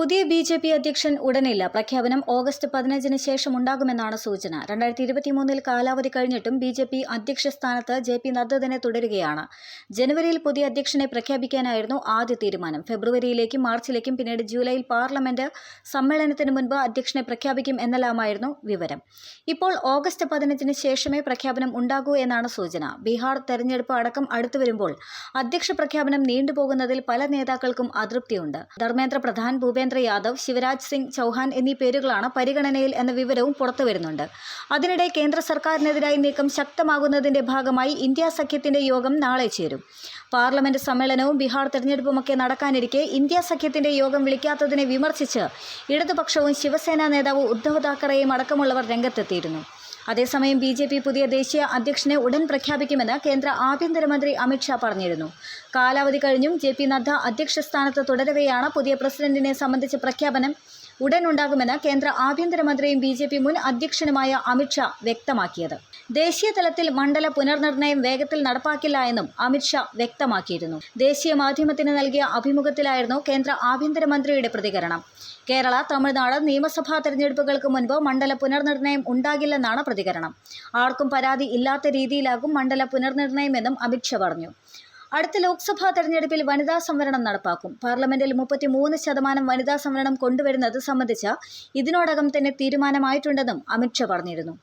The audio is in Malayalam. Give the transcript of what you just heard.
പുതിയ ബി ജെ പി അധ്യക്ഷൻ ഉടനില്ല പ്രഖ്യാപനം ഓഗസ്റ്റ് പതിനഞ്ചിന് ശേഷം ഉണ്ടാകുമെന്നാണ് സൂചന. രണ്ടായിരത്തി ഇരുപത്തിമൂന്നിൽ കാലാവധി കഴിഞ്ഞിട്ടും ബി ജെ പി അധ്യക്ഷ സ്ഥാനത്ത് ജെ പി നദ്ദ തന്നെ തുടരുകയാണ്. ജനുവരിയിൽ പുതിയ അധ്യക്ഷനെ പ്രഖ്യാപിക്കാനായിരുന്നു ആദ്യ തീരുമാനം. ഫെബ്രുവരിയിലേക്കും മാർച്ചിലേക്കും പിന്നീട് ജൂലൈയിൽ പാർലമെന്റ് സമ്മേളനത്തിന് മുൻപ് അധ്യക്ഷനെ പ്രഖ്യാപിക്കും എന്നെല്ലാമായിരുന്നു വിവരം. ഇപ്പോൾ ഓഗസ്റ്റ് പതിനഞ്ചിന് ശേഷമേ പ്രഖ്യാപനം ഉണ്ടാകൂ എന്നാണ് സൂചന. ബീഹാർ തെരഞ്ഞെടുപ്പ് അടക്കം അടുത്തു വരുമ്പോൾ അധ്യക്ഷ പ്രഖ്യാപനം നീണ്ടുപോകുന്നതിൽ പല നേതാക്കൾക്കും അതൃപ്തിയുണ്ട്. ധർമ്മേന്ദ്ര പ്രധാൻ ഭൂപേന്ദ്ര യാദവ് ശിവരാജ് സിംഗ് ചൗഹാൻ എന്നീ പേരുകളാണ് പരിഗണനയിൽ എന്ന വിവരവും പുറത്തുവരുന്നുണ്ട് അതിനിടെ കേന്ദ്ര സർക്കാരിനെതിരായി നീക്കം ശക്തമാകുന്നതിന്റെ ഭാഗമായി ഇന്ത്യ സഖ്യത്തിന്റെ യോഗം നാളെ ചേരും. പാർലമെന്റ് സമ്മേളനവും ബീഹാർ തെരഞ്ഞെടുപ്പുമൊക്കെ നടക്കാനിരിക്കെ ഇന്ത്യ സഖ്യത്തിന്റെ യോഗം വിളിക്കാത്തതിനെ വിമർശിച്ച് ഇടതുപക്ഷവും ശിവസേന നേതാവ് ഉദ്ധവ് താക്കറെയും അടക്കമുള്ളവർ രംഗത്തെത്തിയിരുന്നു. അതേസമയം ബി ജെ പി പുതിയ ദേശീയ അധ്യക്ഷനെ ഉടൻ പ്രഖ്യാപിക്കുമെന്ന് കേന്ദ്ര ആഭ്യന്തരമന്ത്രി അമിത്ഷാ പറഞ്ഞിരുന്നു. കാലാവധി കഴിഞ്ഞും ജെ പി നദ്ദ അധ്യക്ഷ സ്ഥാനത്ത് തുടരവെയാണ് പുതിയ പ്രസിഡന്റിനെ സംബന്ധിച്ച പ്രഖ്യാപനം. ഉടൻ ഉണ്ടാകുമെന്ന് കേന്ദ്ര ആഭ്യന്തരമന്ത്രിയും ബി ജെ പി മുൻ അധ്യക്ഷനുമായ അമിത്ഷാ വ്യക്തമാക്കിയത്. ദേശീയ തലത്തിൽ മണ്ഡല പുനർനിർണയം വേഗത്തിൽ നടപ്പാക്കില്ല എന്നും അമിത്ഷാ വ്യക്തമാക്കിയിരുന്നു. ദേശീയ മാധ്യമത്തിന് നൽകിയ അഭിമുഖത്തിലായിരുന്നു കേന്ദ്ര ആഭ്യന്തരമന്ത്രിയുടെ പ്രതികരണം. കേരള തമിഴ്നാട് നിയമസഭാ തെരഞ്ഞെടുപ്പുകൾക്ക് മുൻപ് മണ്ഡല പുനർനിർണയം ഉണ്ടാകില്ലെന്നാണ് പ്രതികരണം. ആർക്കും പരാതി ഇല്ലാത്ത രീതിയിലാകും മണ്ഡല പുനർനിർണയമെന്നും അമിത്ഷാ പറഞ്ഞു. അടുത്ത ലോക്സഭാ തെരഞ്ഞെടുപ്പിൽ വനിതാ സംവരണം നടപ്പാക്കും. പാർലമെന്റിൽ മുപ്പത്തിമൂന്ന് ശതമാനം വനിതാ സംവരണം കൊണ്ടുവരുന്നത് സംബന്ധിച്ച ഇതിനോടകം തന്നെ തീരുമാനമായിട്ടുണ്ടെന്നും അമിത്ഷാ പറഞ്ഞിരുന്നു.